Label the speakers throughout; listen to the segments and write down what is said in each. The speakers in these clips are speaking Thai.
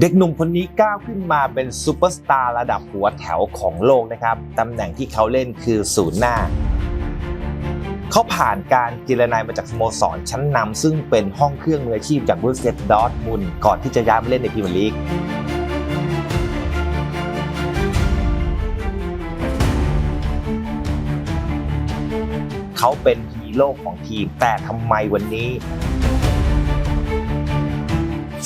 Speaker 1: เด็กหนุ่มคนนี้ก้าวขึ้นมาเป็นซูเปอร์สตาร์ระดับหัวแถวของโลกนะครับ ตำแหน่งที่เขาเล่นคือศูนย์หน้า เขาผ่านการจิรนายมาจากสโมสรชั้นนำซึ่งเป็นห้องเครื่องมืออาชีพจากบรูเซียดอร์ทมุนก่อนที่จะย้ายมาเล่นในพรีเมียร์ลีกเขาเป็นฮีโร่ของทีม แต่ทำไมวันนี้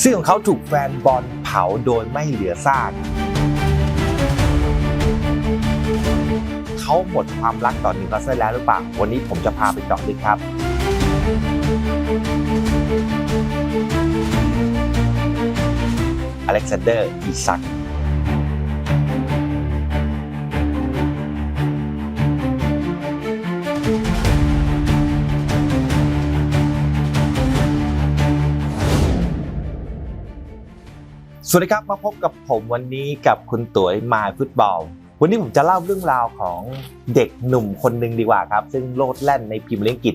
Speaker 1: เสื้อของเขาถูกแฟนบอล เผาโดยไม่เหลือซากเขาหมดความรักต่อนิวคาสเซิลแล้วหรือเปล่า วันนี้ผมจะพาไปเจาะลึกครับอเล็กซานเดอร์อิซัก สวัสดีครับมาพบกับผมวันนี้กับคุณตุ๋ยมาฟุตบอล วันนี้ผมจะเล่าเรื่องราวของเด็กหนุ่มคนหนึ่งดีกว่าครับ ซึ่งโลดแล่นในพรีเมียร์ลีกอังกฤษ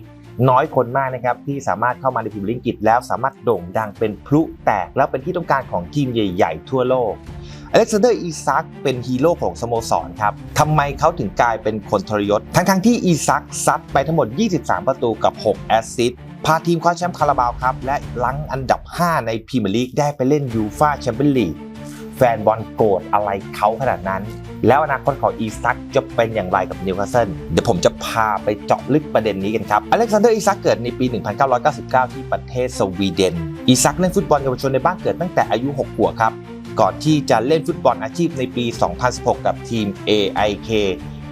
Speaker 1: น้อยคนมากนะครับที่สามารถเข้ามาในพรีเมียร์ลีกอังกฤษแล้วสามารถโด่งดังเป็นพลุแตกแล้วเป็นที่ต้องการของทีมใหญ่ๆ ทั่วโลกอเล็กซานเดอร์อีซักเป็นฮีโร่ของสโมสรครับทำไมเขาถึงกลายเป็นคนทรยศ ทั้งๆที่อีซักซัดไปทั้งหมด 23 ประตูกับ 6 แอสซิสต์ พาทีมคว้าแชมป์คาราบาวครับ และลังอันดับ 5 ในพรีเมียร์ลีกได้ไปเล่นยูฟาแชมเปี้ยนลีกแฟนบอลโกรธอะไรเขาขนาดนั้น แล้วอนาคตของอีซักจะเป็นอย่างไรกับนิวคาสเซิลเดี๋ยวผมจะพาไปเจาะลึกประเด็นนี้กันครับอเล็กซานเดอร์อีซักเกิดในปี 1999 ที่ประเทศสวีเดน อีซักเล่นฟุตบอลเยาวชนในบ้านเกิดตั้งแต่อายุ 6 ขวบครับ ก่อนที่จะเล่นฟุตบอลอาชีพในปี 2016 กับทีม AIK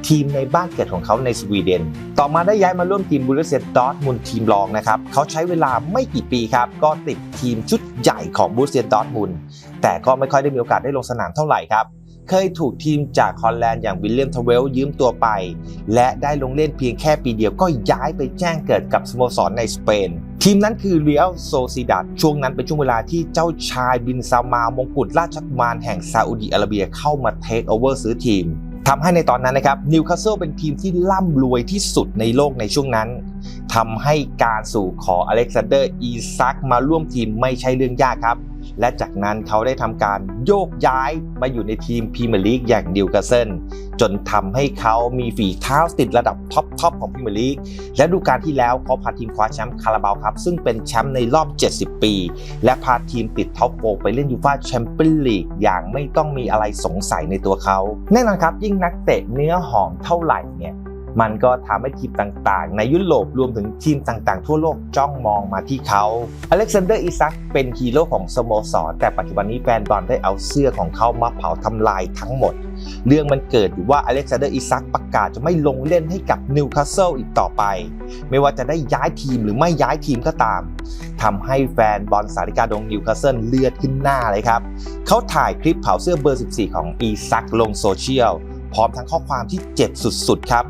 Speaker 1: ทีมในบ้านเกิดของเขาในสวีเดน ต่อมาได้ย้ายมาร่วมทีมบูรุเซียดอร์ทมุนทีมรองนะครับเขาใช้เวลาไม่กี่ปีครับ ก็ติดทีมชุดใหญ่ของบูรุเซียดอร์ทมุนแต่ก็ไม่ค่อยได้มีโอกาสได้ลงสนามเท่าไหร่ครับ เคยถูกทีมจากฮอลแลนด์อย่างวิลเลียมทเวลยืมตัวไป และได้ลงเล่นเพียงแค่ปีเดียวก็ย้ายไปแจ้งเกิดกับสโมสรในสเปนทีมนั้นคือเรียลโซซิดัดช่วงนั้นเป็นช่วงเวลาที่เจ้าชายบินซามามงกุฎราชกุมารแห่งซาอุดิอาระเบียเข้ามาเทคโอเวอร์ซื้อทีม ทำให้ในตอนนั้นนะครับนิวคาสเซิลเป็นทีมที่ร่ำรวยที่สุดในโลกในช่วงนั้นทำให้การสู่ขออเล็กซานเดอร์อีซักมาร่วมทีมไม่ใช่เรื่องยากครับ และจากนั้นเขาได้ทำการโยกย้ายมาอยู่ในทีมพรีเมียร์ลีกอย่างนิวคาสเซิลจนทำให้เขามีฝีเท้าติดระดับท็อปทอปของพรีเมียร์ลีกและดูการที่แล้วเขาพาทีมคว้าแชมป์คาราบาวครับ ซึ่งเป็นแชมป์ในรอบ 70 ปี และพาทีมติดท็อปโฟร์ไปเล่นยูฟ่าแชมเปี้ยนลีกอย่างไม่ต้องมีอะไรสงสัยในตัวเขา แน่นอนครับยิ่งนักเตะเนื้อหอมเท่าไหร่เนี่ย มันก็ทำให้ทีมต่างๆ ในยุโรปรวมถึงทีมต่างๆ ทั่วโลกจ้องมองมาที่เขา อเล็กซานเดอร์อิซักเป็นฮีโร่ของสโมสร แต่ปัจจุบันนี้แฟนบอลได้เอาเสื้อของเขามาเผาทำลายทั้งหมด เรื่องมันเกิดอยู่ว่าอเล็กซานเดอร์อิซักประกาศจะไม่ลงเล่นให้กับนิวคาสเซิลอีกต่อไป ไม่ว่าจะได้ย้ายทีมหรือไม่ย้ายทีมก็ตามทำให้แฟนบอลสาริกาดงนิวคาสเซิลเลือดขึ้นหน้าเลยครับเขาถ่ายคลิปเผาเสื้อเบอร์ 14 ของอีซักลงโซเชียล พร้อมทั้งข้อความที่เจ็บสุดๆครับ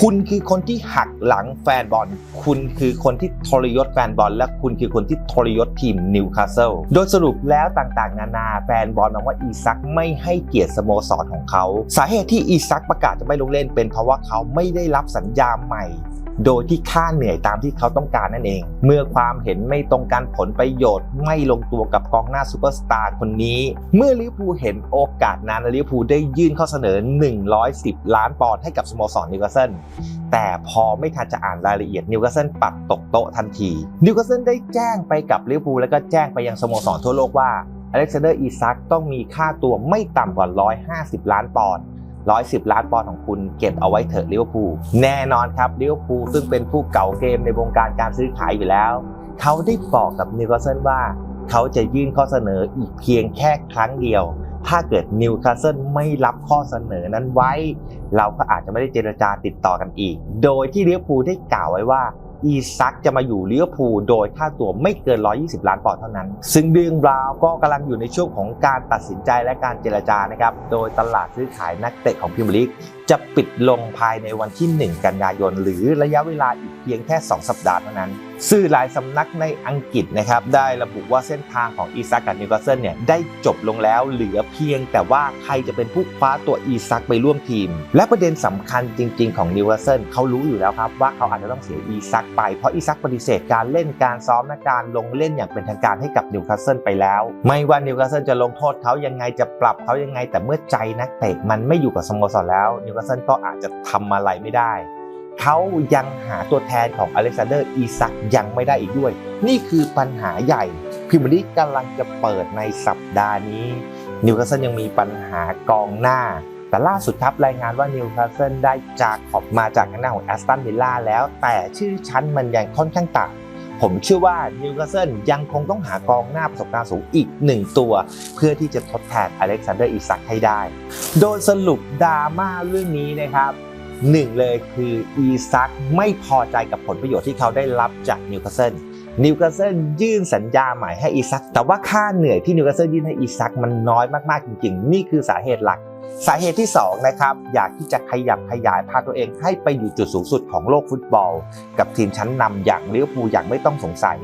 Speaker 1: คุณคือคนที่หักหลังแฟนบอล คุณคือคนที่ทรยศแฟนบอล และคุณคือคนที่ทรยศทีมนิวคาสเซิล โดยสรุปแล้วต่างๆ นานาแฟนบอลมองว่าอีซักไม่ให้เกียรติสโมสรของเขา สาเหตุที่อีซักประกาศจะไม่ลงเล่นเป็นเพราะว่าเขาไม่ได้รับสัญญาใหม่ โดยที่ค่าเหนื่อยตามที่เขาต้องการนั่นเอง เมื่อความเห็นไม่ตรงกันผลประโยชน์ ไม่ลงตัวกับกองหน้าซูเปอร์สตาร์คนนี้ เมื่อลิเวอร์พูลเห็นโอกาสนั้นลิเวอร์พูลได้ยื่นข้อเสนอ 110 ล้านปอนด์ให้กับสโมสรนิวคาสเซิลแต่พอไม่ทันจะอ่านรายละเอียดนิวคาสเซิลปัดตกโต๊ะทันที นิวคาสเซิลได้แจ้งไปกับลิเวอร์พูลแล้วก็แจ้งไปยังสโมสรทั่วโลกว่าอเล็กซานเดอร์อีซักต้องมีค่าตัวไม่ต่ำกว่า 150 ล้านปอนด์ 110 ล้านปอนด์ของคุณเก็บเอาไว้เถอะลิเวอร์พูลแน่นอนครับลิเวอร์พูลซึ่งเป็นผู้เก่าเกมในวงการการซื้อขายอยู่แล้ว เขาได้บอกกับนิวคาสเซิลว่า เขาจะยื่นข้อเสนออีกเพียงแค่ครั้งเดียว ถ้าเกิดนิวคาสเซิลไม่รับข้อเสนอนั้นไว้ เราก็อาจจะไม่ได้เจรจาติดต่อกันอีก โดยที่ลิเวอร์พูลได้กล่าวไว้ว่า อีซักจะมาอยู่ลิเวอร์พูลโดยค่าตัวไม่เกิน 120 ล้านปอนด์เท่านั้น ซึ่งเรื่องราวก็กำลังอยู่ในช่วงของการตัดสินใจและการเจรจานะครับ โดยตลาดซื้อขายนักเตะของพิมพ์ลีก จะปิดลงภายในวันที่ 1 กันยายน หรือระยะเวลาอีกเพียงแค่ 2 สัปดาห์เท่านั้น สื่อหลายสำนักในอังกฤษนะครับ ได้ระบุว่าเส้นทางของอีซักกับนิวคาสเซิลเนี่ยได้จบลงแล้วเหลือเพียงแต่ว่าใครจะเป็นผู้คว้าตัวอีซักไปร่วมทีม และประเด็นสำคัญจริง ๆ ของนิวคาสเซิลเขารู้อยู่แล้วครับว่าเขาอาจจะต้องเสียอีซักไปเพราะอีซักปฏิเสธการเล่นการซ้อมและการลงเล่นอย่างเป็นทางการให้กับนิวคาสเซิลไปแล้ว ไม่ว่านิวคาสเซิลจะลงโทษเขายังไงจะปรับเขายังไงแต่เมื่อใจนักเตะมันไม่อยู่กับสโมสรแล้วนิวคาสเซิลก็อาจจะทำอะไรไม่ได้ เขายังหาตัวแทนของอเล็กซานเดอร์อีซักยังไม่ได้อีกด้วย นี่คือปัญหาใหญ่พรีมียร์ลีกำลังจะเปิดในสัปดาห์นี้ นิวคาสเซิลยังมีปัญหากองหน้า แต่ล่าสุดครับรายงานว่านิวคาสเซิลได้จากขอบมาจากทางด้าของแอสตันวิลล่าแล้ว แต่ชื่อชั้นมันยังค่อนข้างต่ำ ผมเชื่อว่านิวคาสเซิลยังคงต้องหากองหน้าประสบการณ์สูงอีกหนึ่งตัว เพื่อที่จะทดแทนอเล็กซานเดอร์อีซักให้ได้ โดยสรุปดราม่าเรื่องนี้นะครับหนึ่งเลยคืออีซักไม่พอใจกับผลประโยชน์ที่เขาได้รับจากนิวคาสเซิลนิวคาสเซิลยื่นสัญญาใหม่ให้อีซัก แต่ว่าค่าเหนื่อยที่นิวคาสเซิลยื่นให้อีซักมันน้อยมากๆจริงๆ นี่คือสาเหตุหลัก สาเหตุที่2นะครับอยากที่จะขยับขยายพาตัวเองให้ไปอยู่จุดสูงสุดของโลกฟุตบอล กับทีมชั้นนำอย่างลิเวอร์พูลอย่างไม่ต้องสงสัย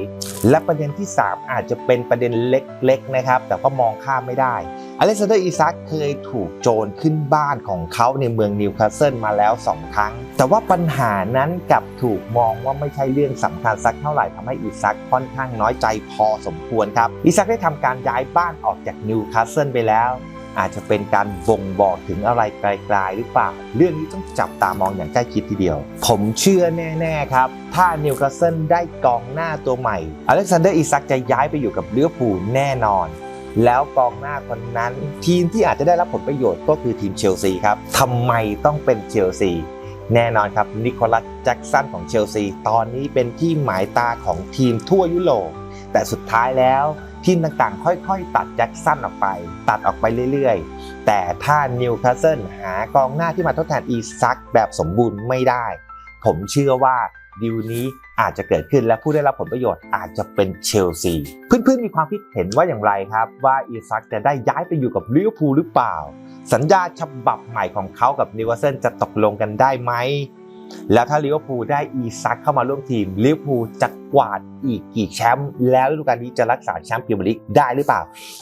Speaker 1: และประเด็นที่ 3 อาจจะเป็นประเด็นเล็กๆนะครับ แต่ก็มองข้ามไม่ได้อเล็กซานเดอร์อีซักเคยถูกโจรขึ้นบ้านของเขาในเมืองนิวคาสเซิลมาแล้ว 2 ครั้ง แต่ว่าปัญหานั้นกลับถูกมองว่าไม่ใช่เรื่องสำคัญสักเท่าไหร่ทำให้อีซักค่อนข้างน้อยใจพอสมควรครับอีซักได้ทำการย้ายบ้านออกจากนิวคาสเซิลไปแล้ว อาจจะเป็นการบ่งบอกถึงอะไรไกลๆหรือเปล่า เรื่องนี้ต้องจับตามองอย่างใกล้ชิดทีเดียว ผมเชื่อแน่ๆครับ ถ้านิวคาสเซิลได้กองหน้าตัวใหม่ อเล็กซานเดอร์อีซักจะย้ายไปอยู่กับลิเวอร์พูลแน่นอน แล้วกองหน้าคนนั้น ทีมที่อาจจะได้รับผลประโยชน์ก็คือทีมเชลซีครับทำไมต้องเป็นเชลซีแน่นอนครับนิโคลัสแจ็กสันของเชลซีตอนนี้เป็นที่หมายตาของทีมทั่วยุโรปแต่สุดท้ายแล้ว ทีมต่างๆ ค่อยๆ ตัดแจ็คสันออกไป ตัดออกไปเรื่อยๆ แต่ถ้านิวคาสเซิลหากองหน้าที่มาทดแทนอีซักแบบสมบูรณ์ไม่ได้ ผมเชื่อว่าดีลนี้อาจจะเกิดขึ้นและผู้ได้รับผลประโยชน์อาจจะเป็นเชลซี เพื่อนๆมีความคิดเห็นว่าอย่างไรครับ ว่าอีซักจะได้ย้ายไปอยู่กับลิเวอร์พูลหรือเปล่า สัญญาฉบับใหม่ของเขากับนิวคาสเซิลจะตกลงกันได้ไหม แล้วถ้าลิเวอร์พูลได้อีซักเข้ามาร่วมทีมลิเวอร์พูลจะกวาดอีกกี่แชมป์แล้วฤดูกาลนี้จะรักษาแชมป์พรีเมียร์ลีกได้หรือเปล่า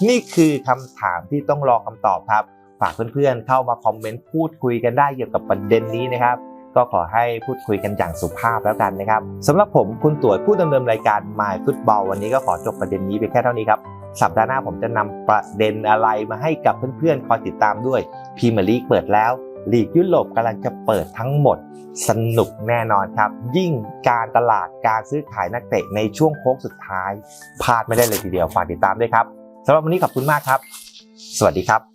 Speaker 1: นี่คือคำถามที่ต้องรอคำตอบครับ ฝากเพื่อนๆเข้ามาคอมเมนต์พูดคุยกันได้เกี่ยวกับประเด็นนี้นะครับ ก็ขอให้พูดคุยกันอย่างสุภาพแล้วกันนะครับสำหรับผมคุณตรวจผู้ดำเนินรายการ My Football วันนี้ก็ขอจบประเด็นนี้ไปแค่เท่านี้ครับสัปดาห์หน้าผมจะนำประเด็นอะไรมาให้กับเพื่อนๆคอยติดตามด้วยพรีเมียร์ลีกเปิดแล้ว ลีกยุโรปกำลังจะเปิดทั้งหมด สนุกแน่นอนครับ ยิ่งการตลาดการซื้อขายนักเตะในช่วงโค้งสุดท้ายพลาดไม่ได้เลยทีเดียวฝากติดตามด้วยครับสำหรับวันนี้ขอบคุณมากครับ สวัสดีครับ